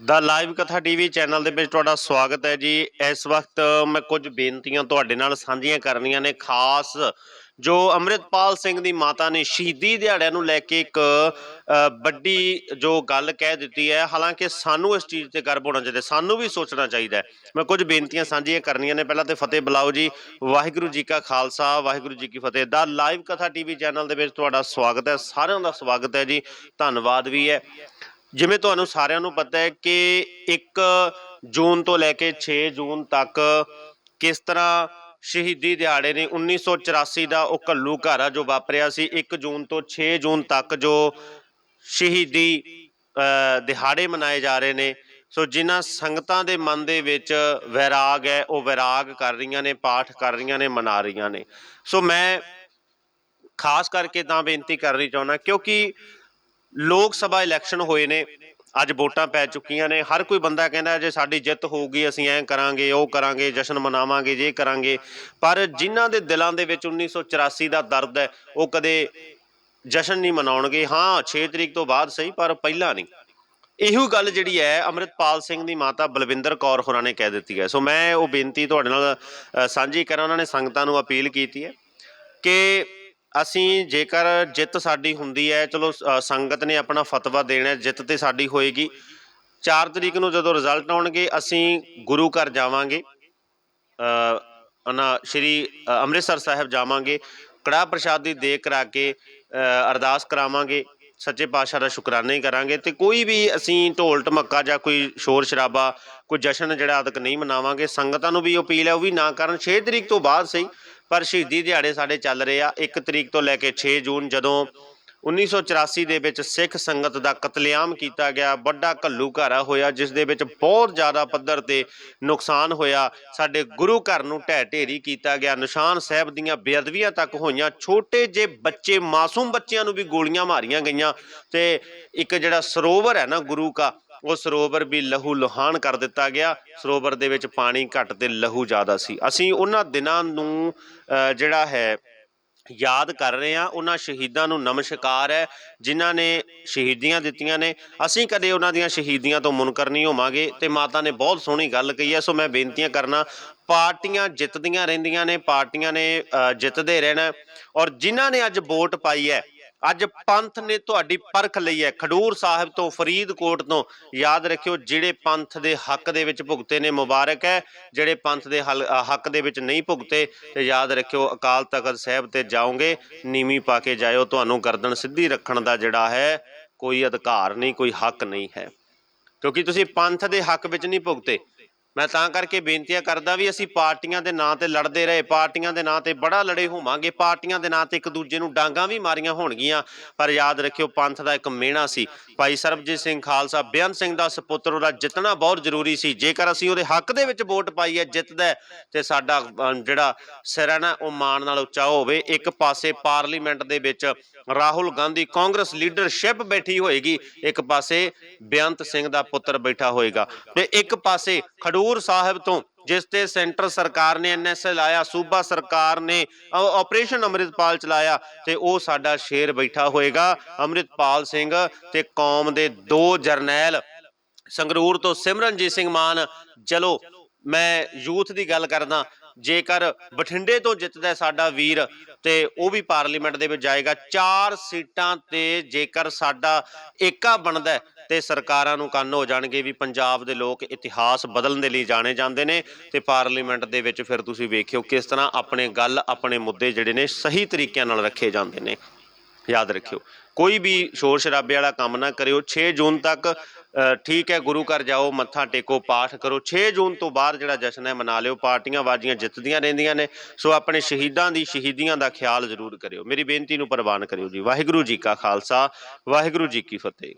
ਦਾ live ਕਥਾ TV channel ਦੇ ਵਿੱਚ ਤੁਹਾਡਾ ਸਵਾਗਤ ਹੈ ਜੀ। ਇਸ ਵਕਤ ਮੈਂ ਕੁਝ ਬੇਨਤੀਆਂ ਤੁਹਾਡੇ ਨਾਲ ਸਾਂਝੀਆਂ ਕਰਨੀਆਂ ਨੇ। ਖਾਸ ਜੋ ਅੰਮ੍ਰਿਤਪਾਲ ਸਿੰਘ ਦੀ ਮਾਤਾ ਨੇ ਸ਼ਹੀਦੀ ਦਿਹਾੜਿਆਂ ਨੂੰ ਲੈ ਕੇ ਇੱਕ ਵੱਡੀ ਜੋ ਗੱਲ ਕਹਿ ਦਿੱਤੀ ਹੈ। ਹਾਲਾਂਕਿ ਸਾਨੂੰ ਇਸ ਚੀਜ਼ ਤੇ ਗਰਵ ਹੋਣਾ ਚਾਹੀਦਾ, ਸਾਨੂੰ ਵੀ ਸੋਚਣਾ ਚਾਹੀਦਾ ਮੈਂ ਕੁਝ ਬੇਨਤੀਆਂ ਸਾਂਝੀਆਂ ਕਰਨੀਆਂ ਨੇ। ਪਹਿਲਾਂ ਤੇ ਫਤਿਹ ਬੁਲਾਓ ਜੀ। ਵਾਹਿਗੁਰੂ ਜੀ ਕਾ ਖਾਲਸਾ, ਵਾਹਿਗੁਰੂ ਜੀ ਕੀ ਫਤਿਹ। ਦਾ ਲਾਈਵ ਕਥਾ ਟੀਵੀ ਚੈਨਲ ਦੇ ਵਿੱਚ ਤੁਹਾਡਾ ਸਵਾਗਤ ਹੈ। ਸਾਰਿਆਂ ਦਾ ਸਵਾਗਤ ਹੈ ਜੀ। ਧੰਨਵਾਦ ਵੀ ਹੈ। ਜਿਵੇਂ ਤੁਹਾਨੂੰ ਸਾਰਿਆਂ ਨੂੰ ਪਤਾ ਹੈ ਕਿ 1 ਜੂਨ ਤੋਂ ਲੈ ਕੇ 6 ਜੂਨ ਤੱਕ ਕਿਸ ਤਰ੍ਹਾਂ ਸ਼ਹੀਦੀ ਦਿਹਾੜੇ ਨੇ 1984 ਦਾ ਉਹ ਘੱਲੂ ਘਾਰਾ ਜੋ ਵਾਪਰਿਆ ਸੀ 1 ਜੂਨ ਤੋਂ 6 ਜੂਨ ਤੱਕ ਜੋ ਸ਼ਹੀਦੀ ਦਿਹਾੜੇ ਮਨਾਏ ਜਾ ਰਹੇ ਨੇ। ਸੋ ਜਿਨ੍ਹਾਂ ਸੰਗਤਾਂ ਦੇ ਮਨ ਦੇ ਵਿੱਚ ਵੈਰਾਗ ਹੈ, ਉਹ ਵੈਰਾਗ ਕਰ ਰਹੀਆਂ ਨੇ, ਪਾਠ ਕਰ ਰਹੀਆਂ ਨੇ, ਮਨਾ ਰਹੀਆਂ ਨੇ। ਸੋ ਮੈਂ ਖਾਸ ਕਰਕੇ ਤਾਂ ਬੇਨਤੀ ਕਰਨੀ ਚਾਹੁੰਦਾ, ਕਿਉਂਕਿ ਲੋਕ ਸਭਾ ਇਲੈਕਸ਼ਨ ਹੋਏ ਨੇ, ਅੱਜ ਵੋਟਾਂ ਪੈ ਚੁੱਕੀਆਂ ਨੇ, ਹਰ ਕੋਈ ਬੰਦਾ ਕਹਿੰਦਾ ਜੇ ਸਾਡੀ ਜਿੱਤ ਹੋਊਗੀ, ਅਸੀਂ ਐਂ ਕਰਾਂਗੇ, ਉਹ ਕਰਾਂਗੇ, ਜਸ਼ਨ ਮਨਾਵਾਂਗੇ, ਜੇ ਕਰਾਂਗੇ, ਪਰ ਜਿਨ੍ਹਾਂ ਦੇ ਦਿਲਾਂ ਦੇ ਵਿੱਚ 1984 ਦਾ ਦਰਦ ਹੈ, ਉਹ ਕਦੇ ਜਸ਼ਨ ਨਹੀਂ ਮਨਾਉਣਗੇ। ਹਾਂ 6 ਤਰੀਕ ਤੋਂ ਬਾਅਦ ਸਹੀ, ਪਰ ਪਹਿਲਾਂ ਨਹੀਂ। ਇਹੋ ਗੱਲ ਜਿਹੜੀ ਹੈ, ਅੰਮ੍ਰਿਤਪਾਲ ਸਿੰਘ ਦੀ ਮਾਤਾ ਬਲਵਿੰਦਰ ਕੌਰ ਹੋਰਾਂ ਨੇ ਕਹਿ ਦਿੱਤੀ ਹੈ। ਸੋ ਮੈਂ ਉਹ ਬੇਨਤੀ ਤੁਹਾਡੇ ਨਾਲ ਸਾਂਝੀ ਕਰਾਂ, ਉਹਨਾਂ ਨੇ ਸੰਗਤਾਂ ਨੂੰ ਅਪੀਲ ਕੀਤੀ ਹੈ ਕਿ ਅਸੀਂ ਜੇਕਰ ਜਿੱਤ ਸਾਡੀ ਹੁੰਦੀ ਹੈ ਚਲੋ ਅ, ਸੰਗਤ ਨੇ ਆਪਣਾ ਫਤਵਾ ਦੇਣਾ ਜਿੱਤ ਤੇ ਸਾਡੀ ਹੋਏਗੀ। 4 ਤਰੀਕ ਨੂੰ ਜਦੋਂ ਰਿਜ਼ਲਟ ਆਉਣਗੇ ਅਸੀਂ ਗੁਰੂ ਘਰ ਜਾਵਾਂਗੇ। ਅ, ਅਨਾ ਸ਼੍ਰੀ ਅੰਮ੍ਰਿਤਸਰ ਸਾਹਿਬ ਜਾਵਾਂਗੇ। ਕੜਾਹ ਪ੍ਰਸ਼ਾਦ ਦੀ ਦੇਗ ਕਰਾ ਕੇ ਅਰਦਾਸ ਕਰਾਵਾਂਗੇ। ਸੱਚੇ ਪਾਤਸ਼ਾਹ ਦਾ ਸ਼ੁਕਰਾਨੇ ਕਰਾਂਗੇ ਤੇ ਕੋਈ ਵੀ ਅਸੀਂ ਢੋਲ ਢਮੱਕਾ ਜਾਂ ਕੋਈ ਸ਼ੋਰ ਸ਼ਰਾਬਾ, ਕੋਈ ਜਸ਼ਨ ਜਿਹੜਾ ਅਦਕ ਨਹੀਂ ਮਨਾਵਾਂਗੇ, ਸੰਗਤਾਂ ਨੂੰ ਵੀ ਅਪੀਲ ਹੈ ਉਹ ਵੀ ਨਾ ਕਰਨ। 6 ਤਰੀਕ ਤੋਂ ਬਾਅਦ ਸਹੀ, ਪਰ ਸ਼ਹੀਦੀ ਦਿਹਾੜੇ ਸਾਡੇ ਚੱਲ ਰਹੇ ਆ। 1 ਤਰੀਕ ਤੋਂ ਲੈ ਕੇ 6 ਜੂਨ ਜਦੋਂ 1984 ਦੇ ਵਿੱਚ ਸਿੱਖ ਸੰਗਤ ਦਾ ਕਤਲੇਆਮ ਕੀਤਾ ਗਿਆ। ਵੱਡਾ ਘੱਲੂ ਘਾਰਾ ਹੋਇਆ, ਜਿਸ ਦੇ ਵਿੱਚ ਬਹੁਤ ਜ਼ਿਆਦਾ ਪੱਧਰ ਤੇ ਨੁਕਸਾਨ ਹੋਇਆ। ਸਾਡੇ ਗੁਰੂ ਘਰ ਨੂੰ ਢਹਿ ਢੇਰੀ ਕੀਤਾ ਗਿਆ। ਨਿਸ਼ਾਨ ਸਾਹਿਬ ਦੀਆਂ ਬੇਅਦਬੀਆਂ ਤੱਕ ਹੋਈਆਂ। ਛੋਟੇ ਜਿਹੇ ਬੱਚੇ, ਮਾਸੂਮ ਬੱਚਿਆਂ ਨੂੰ ਵੀ ਗੋਲੀਆਂ ਮਾਰੀਆਂ ਗਈਆਂ। ਤੇ ਇੱਕ ਜਿਹੜਾ ਸਰੋਵਰ ਹੈ ਨਾ ਗੁਰੂ ਕਾ, ਉਹ ਸਰੋਵਰ ਵੀ ਲਹੂ ਲੁਹਾਨ ਕਰ ਦਿੱਤਾ ਗਿਆ। ਸਰੋਵਰ ਦੇ ਵਿੱਚ ਪਾਣੀ ਘੱਟ ਤੇ ਲਹੂ ਜ਼ਿਆਦਾ ਸੀ। ਅਸੀਂ ਉਹਨਾਂ ਦਿਨਾਂ ਨੂੰ ਜਿਹੜਾ ਹੈ ਯਾਦ ਕਰ ਰਹੇ ਹਾਂ, ਉਹਨਾਂ ਸ਼ਹੀਦਾਂ ਨੂੰ ਨਮਸਕਾਰ ਹੈ, ਜਿਨ੍ਹਾਂ ਨੇ ਸ਼ਹੀਦੀਆਂ ਦਿੱਤੀਆਂ ਨੇ। ਅਸੀਂ ਕਦੇ ਉਹਨਾਂ ਦੀਆਂ ਸ਼ਹੀਦੀਆਂ ਤੋਂ ਮੁਨਕਰ ਨਹੀਂ ਹੋਵਾਂਗੇ ਤੇ ਮਾਤਾ ਨੇ ਬਹੁਤ ਸੋਹਣੀ ਗੱਲ ਕਹੀ ਹੈ, ਸੋ ਮੈਂ ਬੇਨਤੀਆਂ ਕਰਨਾ, ਪਾਰਟੀਆਂ ਜਿੱਤਦੀਆਂ ਰਹਿੰਦੀਆਂ ਨੇ, ਪਾਰਟੀਆਂ ਨੇ ਜਿੱਤਦੇ ਰਹਿਣਾ ਔਰ ਜਿਨ੍ਹਾਂ ਨੇ ਅੱਜ ਵੋਟ ਪਾਈ ਹੈ ਅੱਜ ਪੰਥ ਨੇ ਤੁਹਾਡੀ ਪਰਖ ਲਈ ਹੈ। ਖਡੂਰ ਸਾਹਿਬ ਤੋਂ ਫਰੀਦਕੋਟ ਤੋਂ ਯਾਦ ਰੱਖਿਓ, ਜਿਹੜੇ ਪੰਥ ਦੇ ਹੱਕ ਦੇ ਵਿੱਚ ਭੁਗਤੇ ਨੇ, ਮੁਬਾਰਕ ਹੈ। ਜਿਹੜੇ ਪੰਥ ਦੇ ਹਲ- ਹੱਕ ਦੇ ਵਿੱਚ ਨਹੀਂ ਭੁਗਤੇ, ਤੇ ਯਾਦ ਰੱਖਿਓ, ਅਕਾਲ ਤਖਤ ਸਾਹਿਬ ਤੇ ਜਾਓਗੇ, ਨੀਵੀਂ ਪਾ ਕੇ ਜਾਇਓ। ਤੁਹਾਨੂੰ ਗਰਦਨ ਸਿੱਧੀ ਰੱਖਣ ਦਾ ਜਿਹੜਾ ਹੈ, ਕੋਈ ਅਧਿਕਾਰ ਨਹੀਂ, ਕੋਈ ਹੱਕ ਨਹੀਂ ਹੈ। ਕਿਉਂਕਿ ਤੁਸੀਂ ਪੰਥ ਦੇ ਹੱਕ ਵਿੱਚ ਨਹੀਂ ਭੁਗਤੇ। ਮੈਂ ਤਾਂ ਕਰਕੇ ਬੇਨਤੀਆਂ ਕਰਦਾ ਵੀ ਅਸੀਂ ਪਾਰਟੀਆਂ ਦੇ ਨਾਂ ਤੇ ਲੜਦੇ ਰਹੇ, ਪਾਰਟੀਆਂ ਦੇ ਨਾਂ ਤੇ ਬੜਾ ਲੜੇ ਹੋਵਾਂਗੇ, ਪਾਰਟੀਆਂ ਦੇ ਨਾਂ ਤੇ ਇੱਕ ਦੂਜੇ ਨੂੰ ਡਾਂਗਾ ਵੀ ਮਾਰੀਆਂ ਹੋਣਗੀਆਂ। ਪਰ ਯਾਦ ਰੱਖਿਓ, ਪੰਥ ਦਾ ਇੱਕ ਮਿਹਣਾ ਸੀ। ਭਾਈ ਸਰਬਜੀਤ ਸਿੰਘ ਖਾਲਸਾ ਬੇਅੰਤ ਸਿੰਘ ਦਾ ਸੁਪੁੱਤਰ, ਉਹਦਾ ਜਿੱਤਣਾ ਬਹੁਤ ਜ਼ਰੂਰੀ ਸੀ। ਜੇਕਰ ਅਸੀਂ ਉਹਦੇ ਹੱਕ ਦੇ ਵਿੱਚ ਵੋਟ ਪਾਈ ਹੈ, ਜਿੱਤਦਾ ਤੇ ਸਾਡਾ ਜਿਹੜਾ ਸਿਰ ਹੈ ਨਾ, ਉਹ ਮਾਣ ਨਾਲ ਉੱਚਾ ਹੋਵੇ। ਇੱਕ ਪਾਸੇ ਪਾਰਲੀਮੈਂਟ ਦੇ ਵਿੱਚ ਰਾਹੁਲ ਗਾਂਧੀ ਕਾਂਗਰਸ ਲੀਡਰਸ਼ਿਪ ਬੈਠੀ ਹੋਏਗੀ, ਇੱਕ ਪਾਸੇ ਬੇਅੰਤ ਸਿੰਘ ਦਾ ਪੁੱਤਰ ਬੈਠਾ ਹੋਏਗਾ। ਤੇ ਇੱਕ ਪਾਸੇ ਖਡੂਰ ਸਾਹਿਬ ਤੋਂ, ਜਿਸ ਤੇ ਸੈਂਟਰ ਸਰਕਾਰ ਨੇ ਐਨਐਸਏ ਲਾਇਆ, ਸੂਬਾ ਸਰਕਾਰ ਨੇ ਆਪਰੇਸ਼ਨ ਅੰਮ੍ਰਿਤਪਾਲ ਚਲਾਇਆ ਤੇ ਉਹ ਸਾਡਾ ਸ਼ੇਰ ਬੈਠਾ ਹੋਏਗਾ, ਅੰਮ੍ਰਿਤਪਾਲ ਸਿੰਘ ਤੇ ਕੌਮ ਦੇ ਦੋ ਜਰਨੈਲ। ਸੰਗਰੂਰ ਤੋਂ ਸਿਮਰਨਜੀਤ ਸਿੰਘ ਮਾਨ, ਚਲੋ, ਮੈਂ ਯੂਥ ਦੀ ਗੱਲ ਕਰਦਾ, ਜੇਕਰ ਬਠਿੰਡੇ ਤੋਂ ਜਿੱਤਦਾ ਸਾਡਾ ਵੀਰ ਤੇ ਉਹ ਵੀ ਪਾਰਲੀਮੈਂਟ ਦੇ ਵਿੱਚ ਜਾਏਗਾ, ਚਾਰ ਸੀਟਾਂ ਤੇ ਜੇਕਰ ਸਾਡਾ ਏਕਾ ਬਣਦਾ ਤੇ ਸਰਕਾਰਾਂ ਨੂੰ ਕੰਨ ਹੋ ਜਾਣਗੇ ਵੀ ਪੰਜਾਬ ਦੇ ਲੋਕ ਇਤਿਹਾਸ ਬਦਲਣ ਦੇ ਲਈ ਜਾਣੇ ਜਾਂਦੇ ਨੇ ਤੇ ਪਾਰਲੀਮੈਂਟ ਦੇ ਵਿੱਚ ਫਿਰ ਤੁਸੀਂ ਵੇਖਿਓ ਕਿਸ ਤਰ੍ਹਾਂ ਆਪਣੇ ਗੱਲ, ਆਪਣੇ ਮੁੱਦੇ ਜਿਹੜੇ ਨੇ ਸਹੀ ਤਰੀਕਿਆਂ ਨਾਲ ਰੱਖੇ ਜਾਂਦੇ ਨੇ। ਯਾਦ ਰੱਖਿਓ, ਕੋਈ ਵੀ ਸ਼ੋਰ ਸ਼ਰਾਬੇ ਵਾਲਾ ਕੰਮ ਨਾ ਕਰਿਓ। 6 ਜੂਨ ਤੱਕ ਠੀਕ ਹੈ, ਗੁਰੂ ਘਰ ਜਾਓ, ਮੱਥਾ ਟੇਕੋ, ਪਾਠ ਕਰੋ। 6 ਜੂਨ ਤੋਂ ਬਾਅਦ ਜਿਹੜਾ ਜਸ਼ਨ ਹੈ, ਮਨਾ ਲਿਓ। ਪਾਰਟੀਆਂ ਬਾਜੀਆਂ ਜਿੱਤਦੀਆਂ ਰਹਿੰਦੀਆਂ ਨੇ। ਸੋ ਆਪਣੇ ਸ਼ਹੀਦਾਂ ਦੀ, ਸ਼ਹੀਦੀਆਂ ਦਾ ਖਿਆਲ ਜ਼ਰੂਰ ਕਰਿਓ। ਮੇਰੀ ਬੇਨਤੀ ਨੂੰ ਪ੍ਰਵਾਨ ਕਰਿਓ ਜੀ। ਵਾਹਿਗੁਰੂ ਜੀ ਕਾ ਖਾਲਸਾ, ਵਾਹਿਗੁਰੂ ਜੀ ਕੀ ਫਤਿਹ।